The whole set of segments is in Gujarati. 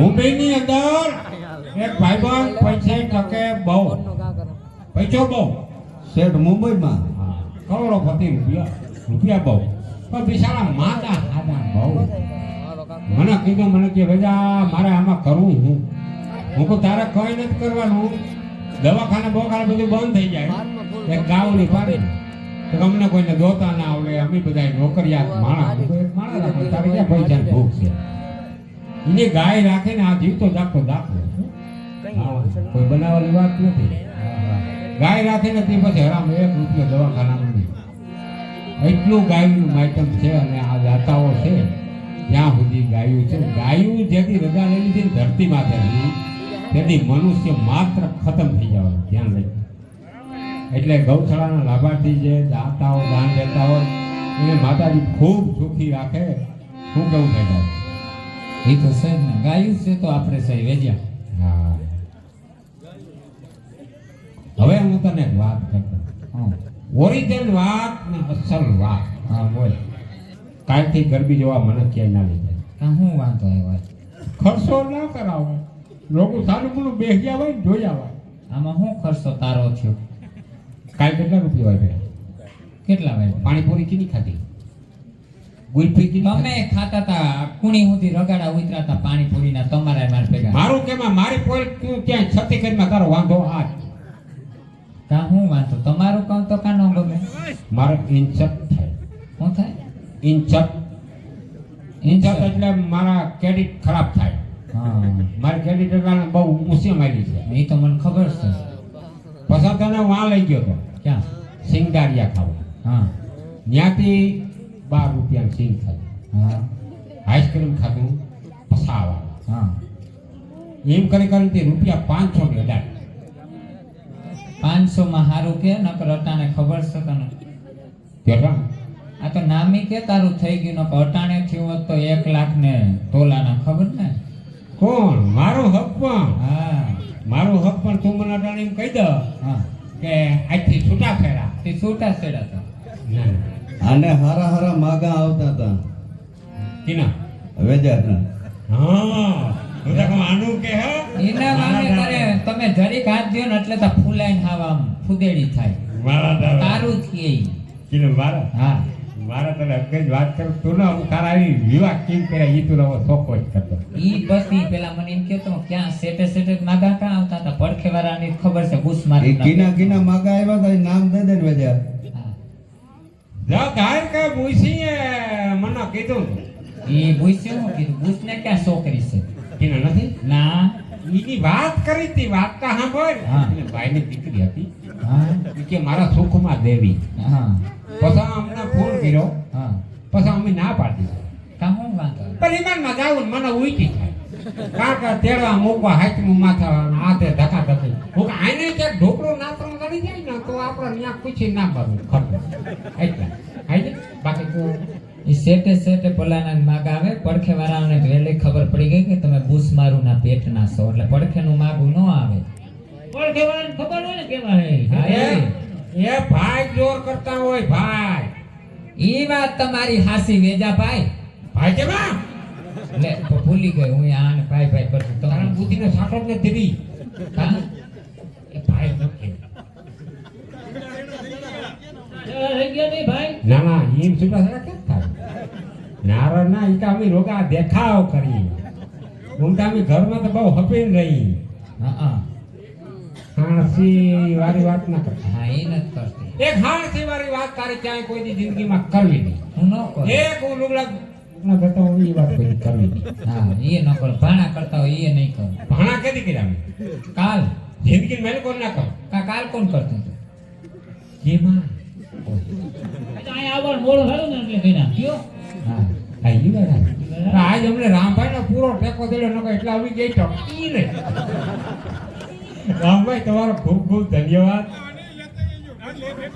મુંબઈની અંદર એક ભાઈબંધ પૈસે ટકે બહુ. પૈસો બહુ? શેઠ મુંબઈમાં. કરોડો કરોડોપતિ રૂપિયા રૂપિયા બહુ. પણ બિચારા માતા હાદા બહુ. મને કીધું મને કે ભેજા મારે આમાં કરવું હું હું કહું તારે કઈ નથી કરવાનું. દવાખાને બોખાને બધું બંધ થઈ જાય. એક ગાવની પાડી. તો અમને કોઈને દોતા ના આવડે. અમે બધા નોકરિયાત માણસ. માણસ તારે ક્યાં પૈસા ભૂખ છે? એને ગાય રાખીને આ જીવતો જાગતો દાખલો છે. કોઈ બનાવવાની વાત નથી. ગાય રાખીને તે પછી હરામ એક રૂપિયો દવાખાનામાં નહીં. એટલું ગાયનું માઇટમ છે અને આ દાતાઓ છે ત્યાં સુધી ગાયું છે. ગાયું જેથી રજા લેલી છે ને ધરતી માથેથી તેથી મનુષ્ય માત્ર ખતમ થઈ જવાનું ધ્યાન લઈ એટલે ગૌશાળાના લાભાર્થી જે દાતાઓ દાન દેતા હોય એને માતાજી ખૂબ સુખી રાખે. શું કેવું થાય? એ તો છે ને. ગાયું છે તો આપણે સહી વેજ્યા. હા. હવે હું તને એક વાત કરતો હા ઓરિજિનલ વાત ને અસલ વાત. હા બોલ. કાલથી ગરબી જોવા મને ક્યાંય ના લઈ જાય કાં શું વાંધો આવ્યો? ખર્ચો ના કરાવો. લોકો સારું પેલું ગયા ને જોઈ આવે આમાં શું ખર્ચો તારો થયો? કાલ કેટલા રૂપિયા હોય કેટલા હોય પાણીપુરી કીની ખાધી? ગુલફી તમે ખાતા તા કુણી સુધી રગાડા ઉતરાતા પાણીપુરીના તમારા માર ભેગા. મારું કેમાં મારી પોલ તું ક્યાંય છતી કરીમાં તારો વાંધો આ તા કાં શું વાંધો? તમારું કામ તો કાં ન ગમે. મારો ઇન્ચપ થાય. શું થાય? ઇન્ચપ ઇન્ચપ એટલે મારા ક્રેડિટ ખરાબ થાય. હા. મારી ક્રેડિટ એટલે બહુ ઊંચી મારી છે. એ તો મને ખબર છે. પછી તને વાં લઈ ગયો તો. ક્યાં? સિંગારિયા ખાવા. હા. ત્યાંથી બાર રૂપિયા સિંગ ખાધું આઈસ્ક્રીમ ખાધું પસાવા. હા. એમ કરી કરીને તે રૂપિયા પાંચસો ને અઢાર પાંચસો માં સારું કે નકર અટાણે ખબર છે તને? આ તો નામી કે તારું થઈ ગયું નકર અટાણે થયું હોત તો એક લાખ ને તોલાના ખબર ને? કોણ? મારો હક પણ. હા. મારો હક પણ તું મને અટાણે એમ કહી દો કે આજથી છૂટા ફેરા. તે છૂટા હતા ના. ના. આને હારા હારા માગા આવતા હતા. કિના? વેજારના હા. હું તો આનું કે હે? એના વામે કરે તમે જરીક હાથ દ્યો ને એટલે તો ફૂલાઈને આમ ફુદેડી થાય. મારા તારું. જ કે ઈ. મારા હા. મારા તને હકે વાત કરું. તું ના હું તારા આવી વિવાહ કેમ કર્યા? ઈ તું હવે સોકો જ કરતો. ઈ બસી પેલા મને એમ કેતો ક્યાં સેટે સેટે માગા ક્યાં આવતા હતા? પડખે વાળાની ખબર છે બુસ મારી કીના કીના માગા આવ્યા હતા નામ દે દે ને વેજા. ધાર કે મુસીએ મને કીધું. એ ભૂસ્યું હું કીધું. ભૂસ ને ક્યાં છોકરી છે? કીને નથી? ના. એની વાત કરી હતી વાત તો સાંભળ. એટલે ભાઈ ભાઈની દીકરી હતી. હા. કે મારા સુખમાં દેવી. હા. પછી અમને ફોન કર્યો. હા. પછી અમે ના પાડી. કામ વાંધો પણ એમાં મજા આવું મને ઉઈટી થાય. કારણ કે તેડવા મૂકવા હાથમાં માથા હાથે તે ધક્કા ધક્કી. હું આને ક્યાંક ઢોકળો નાતરો કરી જાય ને તો આપણે ત્યાં પૂછી ના ભરવું ખબર એટલે હાઈ બાકી તો એ સેટે સેટે પલાના માગ આવે. પડખે વાળાને વહેલી ખબર પડી ગઈ કે તમે બુસ મારું ના પેટ ના છો. એટલે પડખેનું માગું ન આવે. પડખે વાળાને ખબર હોય ને કેવા હે? એ. એ ભાઈ જોર કરતા હોય ભાઈ. ઈ વાત તમારી હાસી વેજા ભાઈ. ભાઈ કેવા? લે તો ભૂલી ગઈ હું આને ભાઈ ભાઈ કરતું. તારા બુદ્ધિનો સાટો ને દેવી એ ભાઈ ના ના હિમ છૂટા કેમ થાય? નારણ ના ઈ તો અમે રોગા દેખાવ કરી. હું તો અમે ઘરમાં તો બહુ હપીને રહી. હા હા. હાણસી વાળી વાત ના કરતી. હા એ નથી કરતી. એક હાણસી વાળી વાત તારે ક્યાંય કોઈની જિંદગીમાં કરવી નહીં. હું ન કરું. એક હું લુગડા લુગડા કરતા હોય એ વાત કોઈ કરવી નહીં. હા એ ન કરું ભાણા કરતા હોય એ નહીં કરું. ભાણા કેદી કર્યા અમે કાલ. જિંદગી મેલ કોણ ના કરો? કા કાલ કોણ કરતું હતું? જેમાં હા આ ઈ બરાબર. આજ અમને રામભાઈ નો પૂરો ટેકો દેડો નકો એટલે આવી ગઈ તો ઈ ને રામભાઈ તમારો ખૂબ ખૂબ ધન્યવાદ.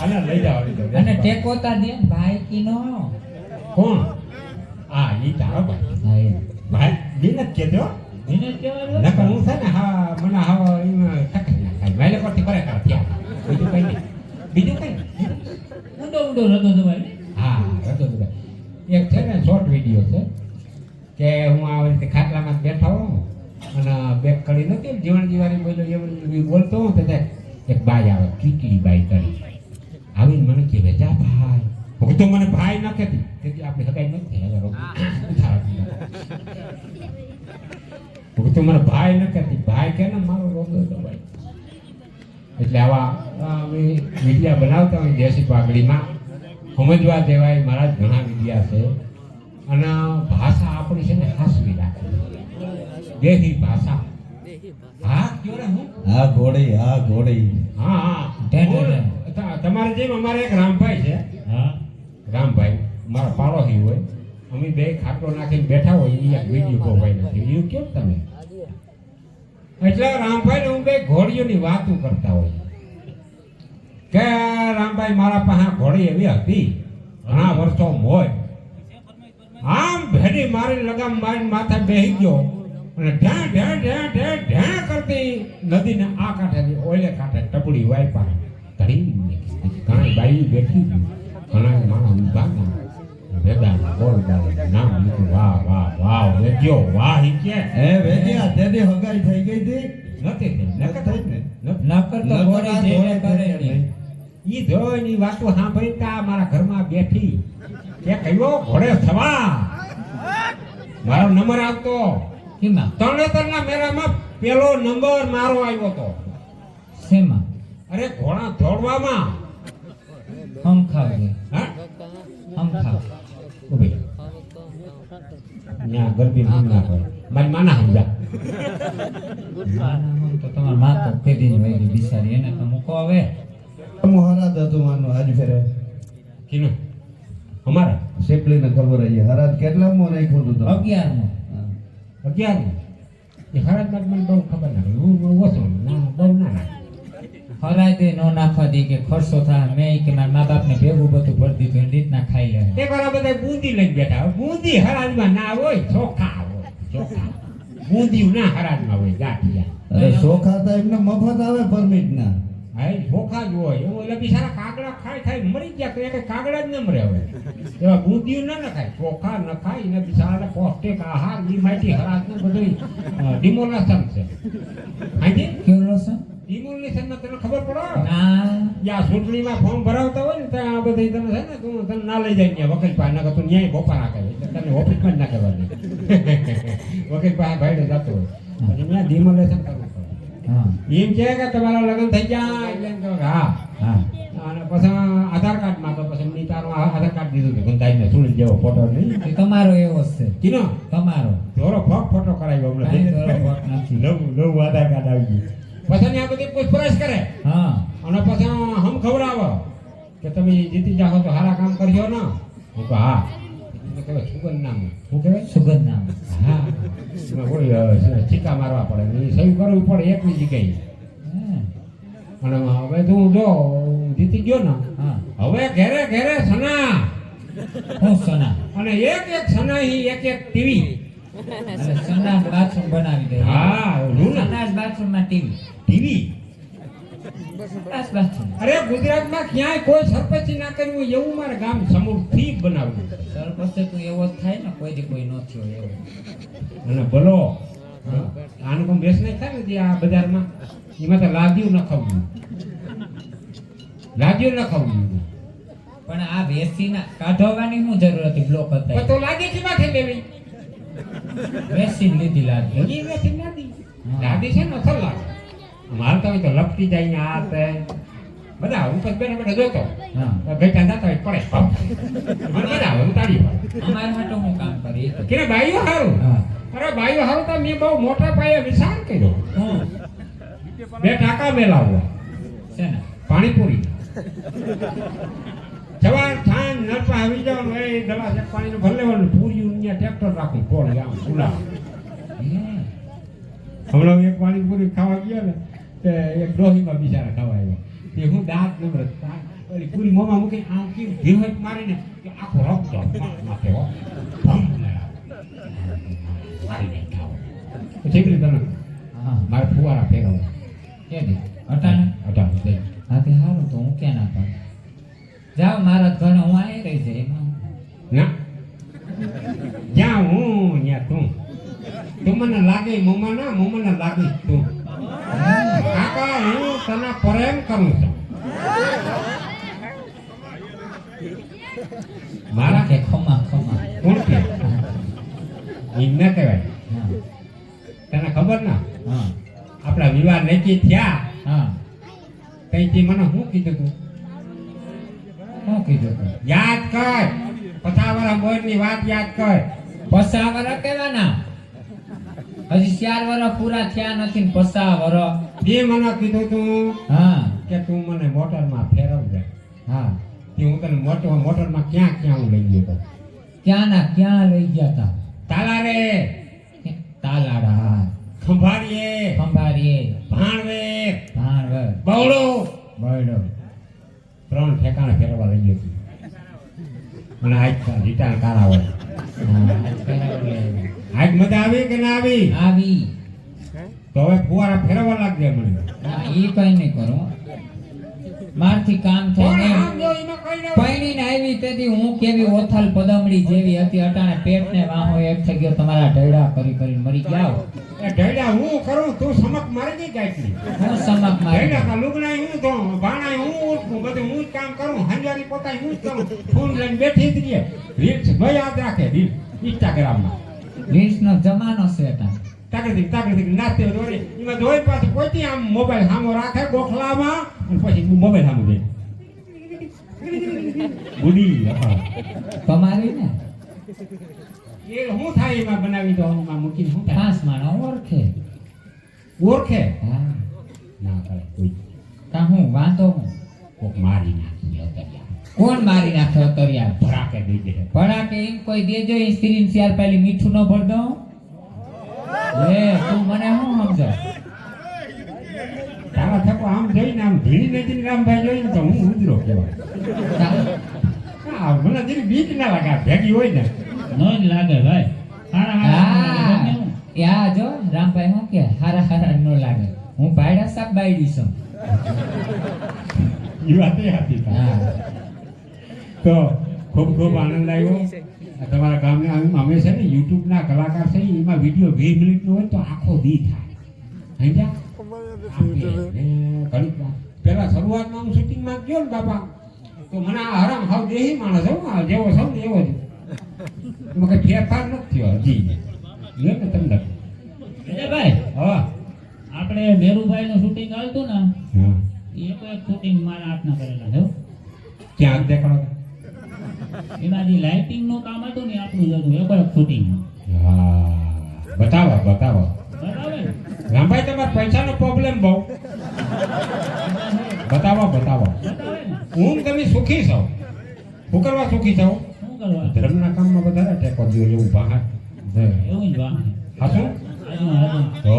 આને લઈ જાઓ લઈ જાઓ. અને ટેકોતા દે ને ભાઈ કી નો કોણ? આ ઈ તારો ભાઈ ભાઈ બીને જ કહેજો નકર હું છે ને હા મને હા એમાં તકલીફ ના થાય વહેલે પરથી કરે કર ત્યાં બીજું કઈ નહીં બીજું કઈ ઊંડો ઊંડો રતો તમારે હા હતો બધા એક છે ને શોર્ટ વીડિયો છે કે હું આવી રીતે ખાટલામાં બેઠા હોઉં કડી નથી જીવન જીવાની બોલો એવડી બોલતો હું તો એક બાઈ આવે કીકડી બાઈ કરી આવીને મને કે વેજા ભાઈ હું તો મને ભાઈ ન કહેતી. તેથી આપણે હકાઈ નથી થઈ હજારો હું. તો મને ભાઈ ન કહેતી. ભાઈ કે ને મારો રોગો હતો ભાઈ. એટલે આવા અમે મીડિયા બનાવતા હોય દેશી પાઘડીમાં સમજવા દેવાય મારા જ ઘણા વિદ્યા છે. અને ભાષા આપણી છે ને હાસવી રાખે. દેહી ભાષા. હા કયો રે હું? હા ઘોડી હા ઘોડી. હા હા. તમારે જેમ અમારે એક રામભાઈ છે. રામભાઈ, મારા પાડોશી હોય, અમે બે ખાટલો નાખીને બેઠા હોય એ એક વીડિયો ભાઈ નથી એવું કેમ તમે? એટલે રામભાઈ હું બે ઘોડીઓની વાતો કરતા હોય. કે રામભાઈ, મારા પાસે ઘોડી એવી હતી, ઘણા વર્ષો મોય. આમ ભેડી મારી લગામ મારી માથે બેહી ગયો. અને ઢે ઢે ઢેં ઢેં ઢે કરતી નદીને આ કાંઠે ઓલે કાંઠે ટપડી વાયપા. વાહ વાહ ઈ કે એ વેજ્યા તેની હગાઈ થઈ ગઈ હતી. નથી થઈ નકર થઈ ને. નકર તો ઘોડી જેને કરે નહીં. ઈ જોઈની વાતો સાંભળતા મારા ઘરમાં બેઠી. કે કયો? ઘોડે થવા મારો નંબર આવતો. કેમાં? તરણેતરના મેળામાં પેલો નંબર મારો આવ્યો તો. શેમાં? અરે ઘોડા દોડવામાં. હમ ખાવજે હા? હમ ખાવ ઊભી. ન્યા ગરબી હમ ના કરે મારી માના સમજા તો તમારમાં તો કેદી ની વહી બિચારી એને તો મૂકો હવે હું હરાદ હતું માનું આજ ફેરે કિનો અમારા શેપલીને ખબર હતી હરાત કેટલા મો નાખ્યું તો તમે? અગિયારમો હા. અગિયાર એ હરાત મને બહુ ખબર ના. હું ઓછો ના બહુ ના ના હરાય તે નો નાખવા દે કે ખર્ચો થાય. મેં કે મારા મા બાપ ને ભેગું બધું ભરી દીધું એની રીતના ખાઈ લે. તે બધા બુંદી લઈને બેઠા હોય. બુંદી હરાજમાં ના હોય ચોખા હોય. ચોખા. બુંદી ના હરાજમાં હોય ગાંઠિયા. અરે ચોખા તો એમને મફત આવે પરમિટ ના હા એ ચોખા જ હોય. એવું એટલે બિચારા કાગડા ખાય ખાઈ મરી ગયા તો એને કાગડા જ ન મરે હવે. એવા બુંદીયું ના નખાય ચોખા ન ખાય ને બિચારા પૌષ્ટિક આહારની માટી હરાજ ને બધું ડિમોલેશન છે. હાજી કેવું રસમ ડિમોલેશનમાં તને ખબર પડો? ના. યા ચૂંટણીમાં ફોર્મ ભરાવતા હોય ને ત્યાં આ બધી તને છે ને તું તને ના લઈ જાય ત્યાં વકીલ પાસે નકર તું ન્યાય ભોપા ના કરે તને ઓફિસમાં જ ના કરવાની. વકીલ પાસે ભાઈ જતો હોય. ત્યાં ડિમોલેશન કરવું પડે. એમ કહે કે તમારા લગ્ન થઈ ગયા એટલે એમ કહે હા. હા. અને પછી આધાર કાર્ડમાં તો પછી મેં તારો આધાર કાર્ડ દીધું કે ગુંદાઈને સુણી જેવો ફોટો નહીં. તમારો એવો જ છે. કીનો? તમારો. થોડો ફોક ફોટો કરાવ્યો હમણાં. નવું નવું આધાર કાર્ડ આવી ગયું. પછી આ બધી પૂછપરછ કરે. હા. અને પછી હમ ખવડાવો. કે તમે જીતી જાઓ તો સારા કામ કરજો ને. હું કહું હા. સુગંધ નામ. શું કહેવાય? સુગંધ નામ. હા. કોઈ અ, મારવા પડે. એ સહી કરવી પડે એકની જગ્યાએ. અને હવે તું જો જીતી ગયો ને. હવે ઘેરે ઘેરે સના. સના? અને એક એક સના એક એક ટીવી. અને સંડાસ બનાવી દે. હા ઓલું ને સંડાસ બાથરૂમમાં ટીવી? ટીવી? અરે ગુજરાતમાં ક્યાંય કોઈ સરપંચી ના કર્યું એવું મારે ગામ સમૂહથી બનાવ્યું. સર તો એવો જ થાય ને કોઈ કોઈ ન થયો એવો. અને ભલો આનું પણ બેસ નહીં થાય ને જે આ બજારમાં? એમાં તો લાગ્યું ન ખાવું લાગ્યું ન ખાવું પણ આ વેસી ના કાઢવાની શું જરૂર હતી બ્લોક હતા તો લાગે કે માથે લેવી. વેસી લીધી લાગે વેચી નથી લાદી છે ને અસર લાગે. મારે તો અહીં તો લપટી જાય ને આ તે. બધા ઉપર બેઠા બેઠા જોતો. હા. બેઠા જતા હોય પડે. મને બધા આવે ઉતારી પડે અમારા માટે હું કામ કરી? કે ભાઈઓ સારું અરે ભાઈઓ સારું તો મેં બહુ મોટા પાયે વિચાર કર્યો. હું? બે ટાકા મેલાવો છે ને પાણીપુરી. સવાર સાંજ નરપા આવી જાવ એ દવા છે પાણીનું ભલે ભલે પૂરી ત્યાં ટ્રેક્ટર રાખું. કોળ આમ ખુલ્લા હે. હમણાં એક પાણીપુરી ખાવા ગયો ને તે એક ડોહીમાં બિચારા ખાવા આવ્યો. તે હું દાંત નમ્ર ઓલી પૂરી મોંમાં મૂકી આમ કેવું ધીવટ મારીને કે આખો રક્ત માથે હો. ભમ મારી ખાવ. પેલી તને હા. મારે ફુવારા ફેરવો કે દે અટાણે દે હા તે સારું તો હું ક્યાં ના પાડું? જાઓ મારા ઘરે હું આવી રહી છે એમાં. ના. જ્યાં હું ત્યાં તું. તું મને લાગે મમ્મા ના મમ્મા ને લાગે. તું કાકા હું તને પ્રેમ કરું છું. મારા કે ખમા ખમા. કોણ કે? ઈ ન કહેવાય. તને ખબર ના? આપણા વિવાહ નક્કી થયા. હા. તઈથી મને શું કીધું તું? શું કીધું તું? યાદ કર. પછાવાળા બોરની વાત યાદ કર. પછાવાળા કહેવાના હજી ચાર વરસ પૂરા થયા નથી ને પસા વરસ એ મને કીધું તું હા. કે તું મને મોટરમાં ફેરવજે હા. તે હું તને મોટર મોટરમાં ક્યાં ક્યાં હું લઈ ગયો તો? ક્યાં ના ક્યાં લઈ ગયા તા? તાલા રે તાલાડા હા. ખંભાળીએ. ખંભારીએ ભાણવે. ભાણવે. બવડો બવડો ત્રણ ઠેકાણે ફેરવા લઈ ગયો અને મને આજ રિટર્ન કરાવો. આજ મજા આવી કે ના આવી? આવી. તો હવે ફુવારા ફેરવા લાગજે મને. એ કઈ નહીં કરો. મારથી કામ થાય. પૈણીને આવી તેથી હું કેવી ઓથલ પદમડી જેવી હતી અટાણે પેટને વાહો એક થઈ ગયો તમારા ઢેડા કરી કરી મરી ગયા એ હું કરું? તું સમક મારી ગઈ ગાયત્રી હું સમક મારી ઢૈડા કા લુગડાય હું તો ભાણાય હું ઉઠું બધું હું જ કામ કરું હંજારી પોતાય હું જ કરું. ફોન લઈને બેઠી જ રહીએ રીલ્સ ન યાદ રાખે રીલ ઇન્સ્ટાગ્રામમાં. રીલ્સનો જમાનો છે અટાણે તાકડી તાકડી નાચતે દોડે એમાં જોઈ પાછું કોઈ આમ મોબાઈલ સામો રાખે ગોખલામાં અને પછી મોબાઈલ સામો દે બુડી તમારી ને એ હું થાય એમાં બનાવી દો એમાં મૂકીને હું પાંચ માણો ઓળખે ઓળખે હા ના કરે કોઈ કા હું વાંધો હું કોક મારી નાખી કોણ મારી નાખે અતરિયા ભડાકે દઈ દે ભડાકે એમ કોઈ દેજો એ સ્ત્રીને ચાર પહેલી મીઠું ન ભર દઉં. લે તું મને શું સમજો? તારા થકો આમ જઈને આમ ભીણી નજીક રામભાઈ જોઈને તો હું ઉજરો કહેવાય. મને જેવી બીક ના લાગે ભેગી હોય ને. ન લાગે ભાઈ. હા. જો રામભાઈ હું કે હારા હારા ન લાગે. હું ભાઈડા સાપ બાયડી છું. એ વાત હતી. હા. તો ખૂબ ખૂબ આનંદ આવ્યો. તમારા ગામને અમે છે ને યુટ્યુબના કલાકાર છે એમાં વીડિયો વીસ મિનિટનો હોય તો આખો દી થાય. સમજ્યા. પહેલા શરૂઆતમાં હું શૂટિંગમાં ગયો ને બાપા તો મને આ હરામ હાવ દેહી માણસ હું જેવો સૌ ને એવો જ. એમાં કઈ ફેરફાર નથી થયો હજી લે ને તમને ભાઈ હા. આપણે મેરુભાઈ નું શૂટિંગ આવતું ને હા. એ એક શૂટિંગ મારા હાથના કરેલા છે હો. ક્યાં દેખાડો એમાં જે લાઇટિંગનું કામ હતું ને આપણું જ હતું એક એક શૂટિંગ હા બતાવો બતાવો બરાબર ને? રામભાઈ તમારે પૈસાનો પ્રોબ્લેમ બહુ બતાવો બતાવો બરાબર ને? હું તમે સુખી છો શું કરવા સુખી છો શું કરવા ધર્મના કામમાં વધારે ટેકો દો એવું બહાર એવું જ વાહ હાશું આજુ આજુ તો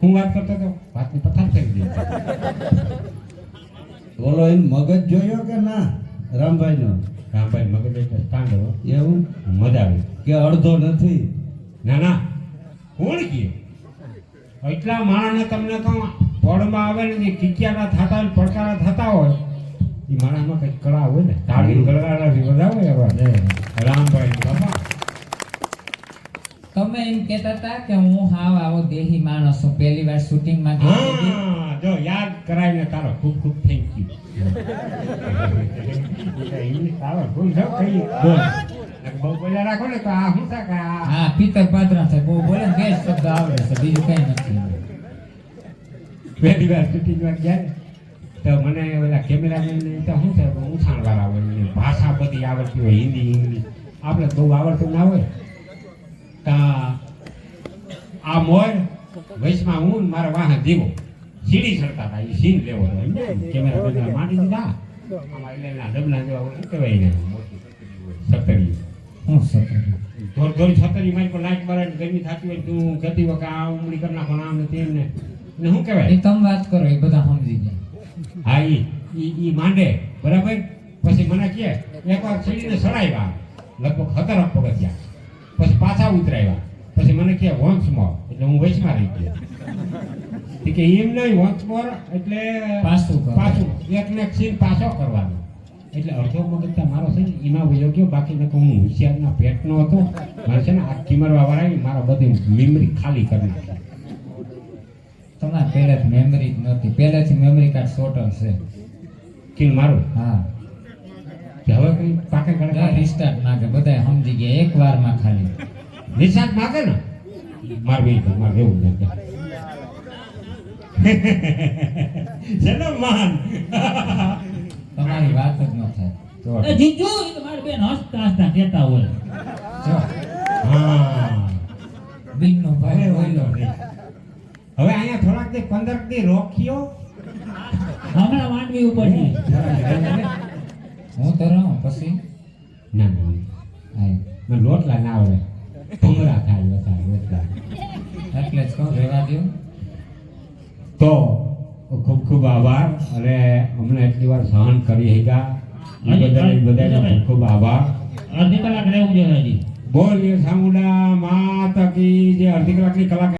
હું વાત કરતો હતો વાતની પથાર થઈ ગઈ બોલો એનો મગજ જોયો કે ના? રામભાઈ નો રામભાઈ મગજ એટલે કાંડ એવું? મજા આવી. કે અડધો નથી. ના ના. કોણ કહે એટલા માણસને તમને કહું ફળમાં આવે ને જે કિકિયાના થતા હોય પડકારા થતા હોય એ માણસમાં કંઈક કળા હોય ને. તાળી બધા હોય એવા. રામભાઈ બાપા. તમે એમ કહેતા હતા કે હું હાવ આવો દેહી માણસ છું. પહેલી વાર શૂટિંગમાં જો યાદ કરાવીને તારો ખૂબ ખૂબ થેન્ક યુ પિત્તર પાત્રા થાય બહુ બોલે ને શબ્દ આવડે છે બીજું કઈ નથી પહેલી વાર શૂટિંગમાં ગયા તો મને ઓલા કેમેરામેન તો શું છે ઉછાણ વાળા હોય ભાષા બધી આવડતી હોય હિન્દી ઇંગ્લિશ આપણે બહુ આવડતું ના હોય તા આ મોર, વૈશમાં હું મારા વાહન દીવો સીડી ચડતા હતા એ સીન લેવો હતો કેમેરા બેમેરા માંડી દીધા? આમાં એટલે એના ડબલા જેવા શું કહેવાય ને સતરી હું સતરી ધોર ધોર છતરી? મારી પર લાઈટ મારે ને ગરમી થતી હોય તું કહેતી વખત આ ઉમળી કરી નાખો આમ ને તેમ ને. ને શું કહેવાય? એ તમે વાત કરો એ બધા સમજી ગયા. હા એ ઈ ઈ માંડે. બરાબર? પછી મને કહે એકવાર સીડીને સડાવ્યા. લગભગ સત્તર પગથિયા. પછી પાછા ઉતરાવ્યા. પછી મને કહે વંશ મોર એટલે હું વંશમાં રહી ગયો. કે એમ નહીં હોત મોર એટલે પાછું પાછું. એક ને એક પાછો કરવાનો. એટલે અડધો મગજ મારો છે ને એમાં વયો ગયો બાકી નકો હું હોશિયારના પેટનો હતો. મારે છે ને આ કિમરવા વાળા મારા બધી મેમરી ખાલી કરી નાખી તમારે પહેલેથી મેમરી જ નહોતી. પહેલેથી મેમરી કાર્ડ સોટલ છે. કે મારું? હા. કે હવે કઈ પાકે ગળે રિસ્ટાર્ટ માગે. બધા સમજી ગયા. એક વારમાં ખાલી. રિસ્ટાર્ટ માગે ને? માર માર એવું જ નથી ચલો માન તમારી વાત જ ન થાય. જીજુ એ બેન હસતા હસતા કહેતા હોય. હા. બિનનો ભાઈ. હવે અહીંયા થોડાક દી પંદર દી રોક્યો. હમણાં માંડવી ઉપર છે. હું તો રહું પછી? ના ના. આય. ના આવડે. થાય વધારે એટલે. જ કહું રહેવા દો તો ખૂબ ખૂબ આભાર. અને અમને એટલી વાર સહન કરી હતા એ બધાનો ખૂબ ખૂબ આભાર. અડધી કલાક રહેવું જોઈએ બોલીએ સામુડા માતા કી જે અડધી કલાકની કલાક